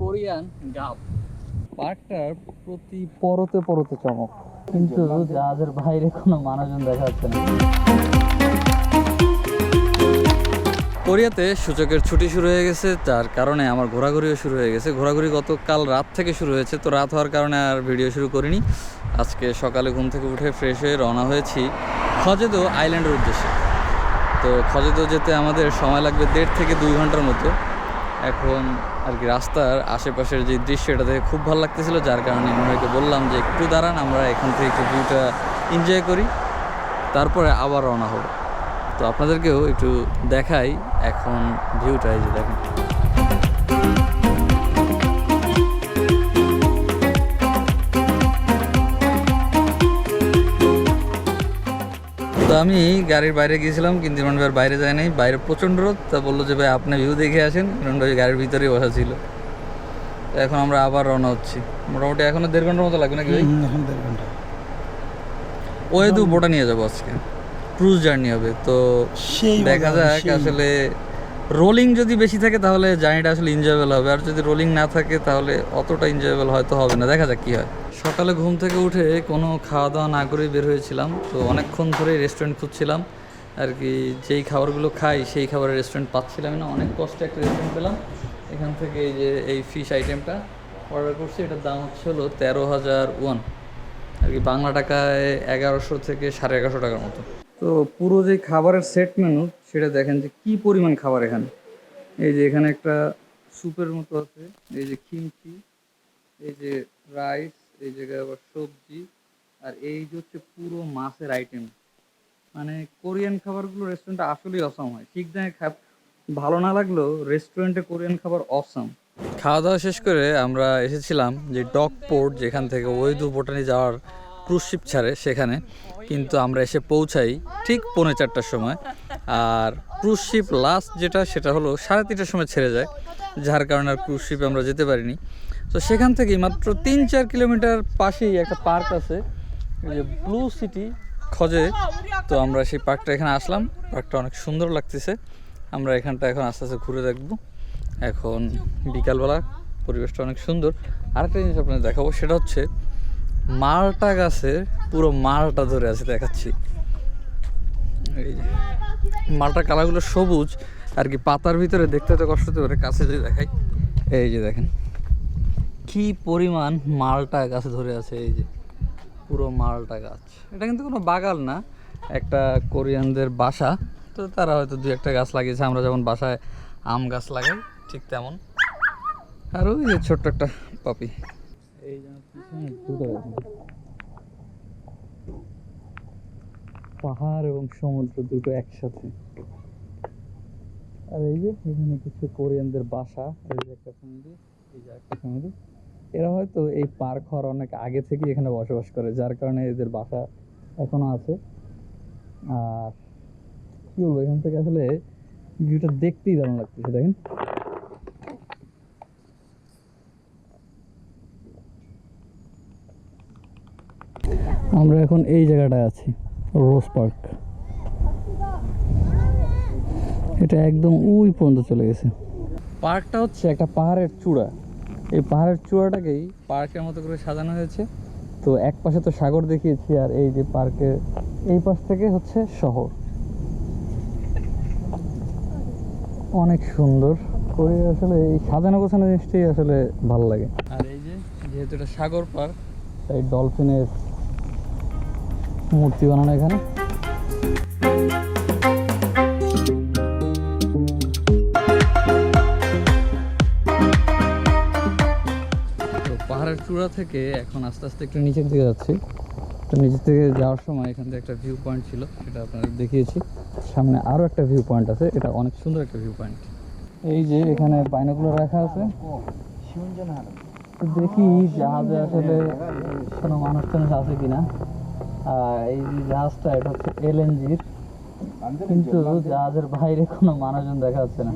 Korean গাব পার্কটার প্রতি পরতে পরতে চমক। কিন্তু জাহাজের বাইরে কোনো মানুষজন দেখা যাচ্ছে না। কোরিয়াতে সূচকের ছুটি শুরু হয়ে গেছে তার কারণে আমার ঘোরাঘুরিও শুরু হয়ে গেছে। ঘোরাঘুরি গতকাল রাত থেকে শুরু হয়েছে তো রাত হওয়ার কারণে আর ভিডিও শুরু করিনি। আজকে সকালে ঘুম থেকে উঠে ফ্রেশ হয়ে রওনা হয়েছি খজেদো আইল্যান্ডের উদ্দেশ্যে। তো খজেদো যেতে আমাদের সময় লাগবে দেড় থেকে দুই ঘণ্টার মতো। এখন আর কি রাস্তার আশেপাশের যে দৃশ্য এটা দেখে খুব ভালো লাগতেছিল, যার কারণে ইমরানকে বললাম যে একটু দাঁড়ান, আমরা এখান থেকে একটু ভিউটা এনজয় করি, তারপরে আবার রওনা হব। তো আপনাদেরকেও একটু দেখাই এখন ভিউটা, এই যে দেখেন। আমি গাড়ির বাইরে গিয়েছিলাম কিন্তু ইমরান ভাইয়ের বাইরে যায় নাই। বাইরে প্রচণ্ড রোদ তা বলল যে ভাই আপনি ভিউ দেখে আসেন। ইমরান ভাই গাড়ির ভিতরেই বসা ছিল। তো এখন আমরা আবার রওনা হচ্ছি। মোটামুটি এখনও দেড় ঘণ্টার মতো লাগবে নাকি ভাই? এখন দেড় ঘণ্টা। ওয়েদু বোটা নিয়ে যাব আজকে। ক্রুজ জার্নি হবে তো দেখা যাক আসলে রোলিং যদি বেশি থাকে তাহলে জার্নিটা আসলে এনজয়েবল হবে। আর যদি রোলিং না থাকে তাহলে অতটা এনজয়েবল হয়তো হবে না। দেখা যাক কি হয়। সকালে ঘুম থেকে উঠে কোনো খাওয়া দাওয়া না করেই বের হয়েছিলাম। তো অনেকক্ষণ ধরে রেস্টুরেন্ট খুঁজছিলাম। আর কি যেই খাবারগুলো খাই সেই খাবারের রেস্টুরেন্ট পাচ্ছিলাম না। অনেক কষ্টে একটা রেস্টুরেন্ট পেলাম। এখান থেকে এই যে এই ফিশ আইটেমটা অর্ডার করছি। এটার দাম হচ্ছে হলো তেরো হাজার ওয়ান আর কি বাংলা টাকায় এগারোশো থেকে সাড়ে এগারোশো টাকার মতো। তো পুরো যে খাবারের সেট মেনু সেটা দেখেন যে কি পরিমাণ খাবার এখানে। এই যে এখানে একটা স্যুপের মতো আছে, এই যে খিমচি এই যে রাইস এই জায়গায় আবার সবজি, আর এই যে হচ্ছে পুরো মাছের আইটেম মানে কোরিয়ান খাবারগুলো রেস্টুরেন্টে আসলেই অসম হয়। ঠিক জায়গায় ভালো না লাগলেও রেস্টুরেন্টে কোরিয়ান খাবার অসম খাওয়া দাওয়া শেষ করে আমরা এসেছিলাম যে ডক পোর্ট, যেখান থেকে ওয়েদু বোটানি যাওয়ার ক্রুজ শিপ ছাড়ে সেখানে, কিন্তু আমরা এসে পৌঁছাই ঠিক পৌনে চারটার সময়। আর ক্রুজ শিপ লাস্ট যেটা, সেটা হলো সাড়ে তিনটার সময় ছেড়ে যায়, যার কারণে আর ক্রুজ শিপে আমরা যেতে পারিনি। তো সেখান থেকেই মাত্র তিন চার কিলোমিটার পাশেই একটা পার্ক আছে যে ব্লু সিটি খজে। তো আমরা সেই পার্কটা এখানে আসলাম পার্কটা অনেক সুন্দর লাগতেছে। আমরা এখানটা এখন আস্তে আস্তে ঘুরে দেখব। এখন বিকালবেলা পরিবেশটা অনেক সুন্দর। আরেকটা জিনিস আপনাদের দেখাবো, সেটা হচ্ছে মালটা গাছের পুরো মালটা ধরে আছে দেখাচ্ছি। এই যে, মালটার কালারগুলো সবুজ, আর কি পাতার ভিতরে দেখতে তো কষ্ট হতে পারে, কাছে যদি দেখাই। এই যে দেখেন, কি পরিমাণ মালটা গাছে ধরে আছে, এই যে, পুরো মালটা গাছ। এটা কিন্তু কোনো বাগাল না, একটা কোরিয়ানদের বাসা। তো তারা হয়তো দু একটা গাছ লাগিয়েছে, আমরা যেমন বাসায় আম গাছ লাগাই, ঠিক তেমন। আর ওই যে ছোট্ট একটা পাপি এই যে আমার পিছনে দুটো দেখেন। পাহাড় এবং সমুদ্র দুটো একসাথে। আর এই যে, এখানে কিছু কোরিয়ানদের বাসা, এই যে একটা এই যে একটা এরা হয়তো এই পার্ক হওয়ার অনেক আগে থেকেই এখানে বসবাস করে, যার কারণে এদের বাসা এখনও আছে। আর কি বলব, এখান থেকে আসলে ভিউটা দেখতেই দারুণ লাগতেছে, দেখেন। আমরা এখন এই জায়গাটায় আছি রোজ পার্ক। এটা একদম ওই পর্যন্ত চলে গেছে। পার্কটা হচ্ছে একটা পাহাড়ের চূড়া। এই পাহাড়ের চূড়াটাকেই পার্কের মতো করে সাজানো হয়েছে। তো এক পাশে তো সাগর দেখিয়েছি আর এই যে পার্কের এই পাশ থেকে হচ্ছে শহর। অনেক সুন্দর করে আসলে এই সাজানো গোছানো জিনিসটাই আসলে ভালো লাগে। আর এই যে যেহেতু এটা সাগর পার্ক তাই ডলফিনের মূর্তি বানানো এখানে। পাহাড়ের চূড়া থেকে এখন আস্তে আস্তে একটু নিচের দিকে যাচ্ছি। তো নিচের থেকে যাওয়ার সময় এখান থেকে একটা ভিউ পয়েন্ট ছিল, সেটা আপনাদের দেখিয়েছি। সামনে আরও একটা ভিউ পয়েন্ট আছে, এটা অনেক সুন্দর একটা ভিউ পয়েন্ট এই যে এখানে বাইনাগুলো রাখা আছে। দেখি জাহাজে আসলে কোনো মানুষ টানুষ আছে কিনা। এই জাহাজটা, এটা হচ্ছে এলএনজির কিন্তু জাহাজের বাইরে কোনো মানুষজন দেখা যাচ্ছে না।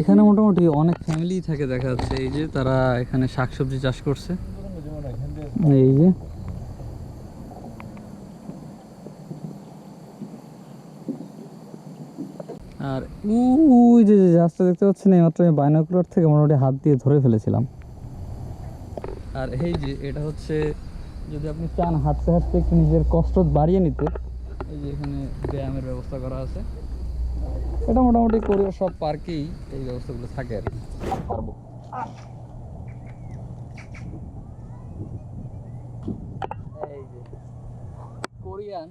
এখানে মোটামুটি অনেক ফ্যামিলি থাকে দেখা যাচ্ছে। এই যে তারা এখানে শাকসবজি চাষ করছে। এই যে। আর যে যে জাহাজটা দেখতে পাচ্ছেন, এইমাত্র আমি বাইনোকুলার থেকে মোটামুটি হাত দিয়ে ধরে ফেলেছিলাম। আর এই যে, এটা হচ্ছে যদি আপনি চান হাঁটতে হাঁটতে একটু নিজের কষ্ট বাড়িয়ে নিতে, এই যে এখানে ব্যায়ামের ব্যবস্থা করা আছে। এটা মোটামুটি কোরিয়ার সব পার্কেই এই ব্যবস্থাগুলো থাকে আর কি। কোরিয়ান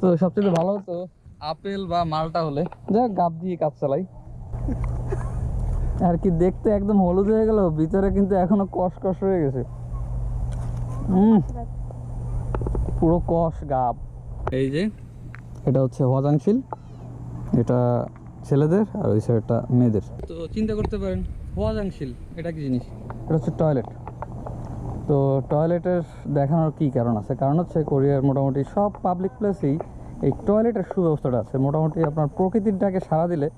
তো সবচেয়ে ভালো হতো আপেল বা মালটা হলে। যাক গাব দিয়ে কাজ চালাই। আর কি দেখতে একদম হলুদ হয়ে গেল, ভিতরে কিন্তু এখনও কষ রয়ে গেছে। পুরো কষ গাব। এই যে? এটা হচ্ছে হজাংশীল। এটা ছেলেদের আর ওই সাইডটা মেয়েদের। তো চিন্তা করতে পারেন হজাংশীল এটা কি জিনিস? এটা হচ্ছে টয়লেট। তো টয়লেটের দেখানোর কি কারণ আছে? কারণ হচ্ছে কোরিয়ার মোটামুটি সব পাবলিক প্লেসেই এই টয়লেটের সুব্যবস্থাটা আছে। মোটামুটি আপনার প্রকৃতির ডাকে সাড়া দিলে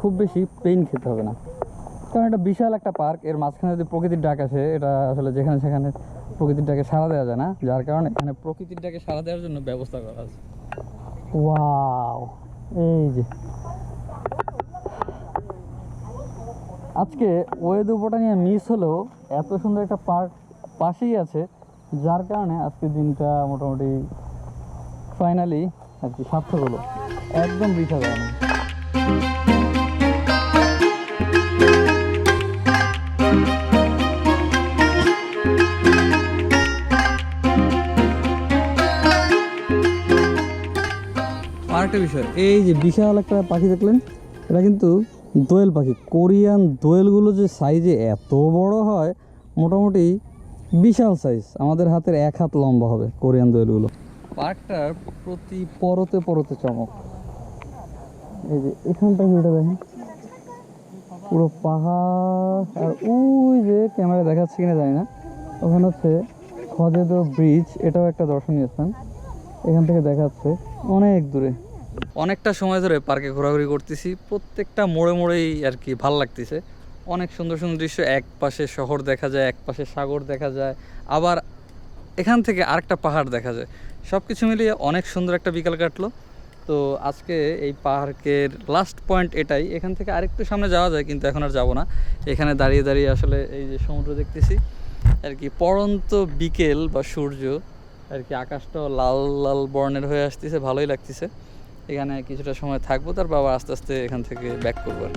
খুব বেশি পেইন খেতে হবে না। কারণ এটা বিশাল একটা পার্কের মাঝখানে যদি প্রকৃতির ডাক আসে এটা আসলে যেখানে সেখানে প্রকৃতির ডাকে সাড়া দেওয়া যায় না, যার কারণে এখানে প্রকৃতির ডাকে সাড়া দেওয়ার জন্য ব্যবস্থা করা আছে। ওয়াও, এই যে। আজকে ওয়েদুপোটা নিয়ে মিস হলেও এত সুন্দর একটা পার্ক পাশেই আছে, যার কারণে আজকের দিনটা মোটামুটি ফাইনালি আর কি সার্থক হলো। একদম বৃথা যায় আরেকটা বিষয়, এই যে বিশাল একটা পাখি দেখলেন, এটা কিন্তু দোয়েল পাখি। কোরিয়ান দোয়েলগুলো যে সাইজে এত বড় হয়, মোটামুটি বিশাল সাইজ আমাদের হাতের এক হাত লম্বা হবে কোরিয়ান দোয়েলগুলো। পার্কটার প্রতি পরতে পরতে চমক। এই যে এখানটা ভিউটা দেখেন, পুরো পাহাড়, আর ওই যে ক্যামেরা দেখাচ্ছে কিনা জানি না। ওখানে হচ্ছে খজেদো ব্রিজ, এটাও একটা দর্শনীয় স্থান। এখান থেকে দেখাচ্ছে অনেক দূরে। অনেকটা সময় ধরে পার্কে ঘোরাঘুরি করতেছি। প্রত্যেকটা মোড়ে মোড়েই আর কি ভালো লাগতেছে। অনেক সুন্দর সুন্দর দৃশ্য, এক পাশে শহর দেখা যায়, এক পাশে সাগর দেখা যায়, আবার এখান থেকে আরেকটা পাহাড় দেখা যায়। সব কিছু মিলিয়ে অনেক সুন্দর একটা বিকাল কাটলো। তো আজকে এই পার্কের লাস্ট পয়েন্ট এটাই। এখান থেকে আরেকটু সামনে যাওয়া যায়, কিন্তু এখন আর যাব না। এখানে দাঁড়িয়ে দাঁড়িয়ে আসলে এই যে সমুদ্র দেখতেছি, আর কি পড়ন্ত বিকেল বা সূর্য, আর কি আকাশটাও লাল লাল বর্ণের হয়ে আসতেছে, ভালোই লাগতেছে। এখানে কিছুটা সময় থাকব তার বাবা আস্তে আস্তে এখান থেকে ব্যাক করব আর।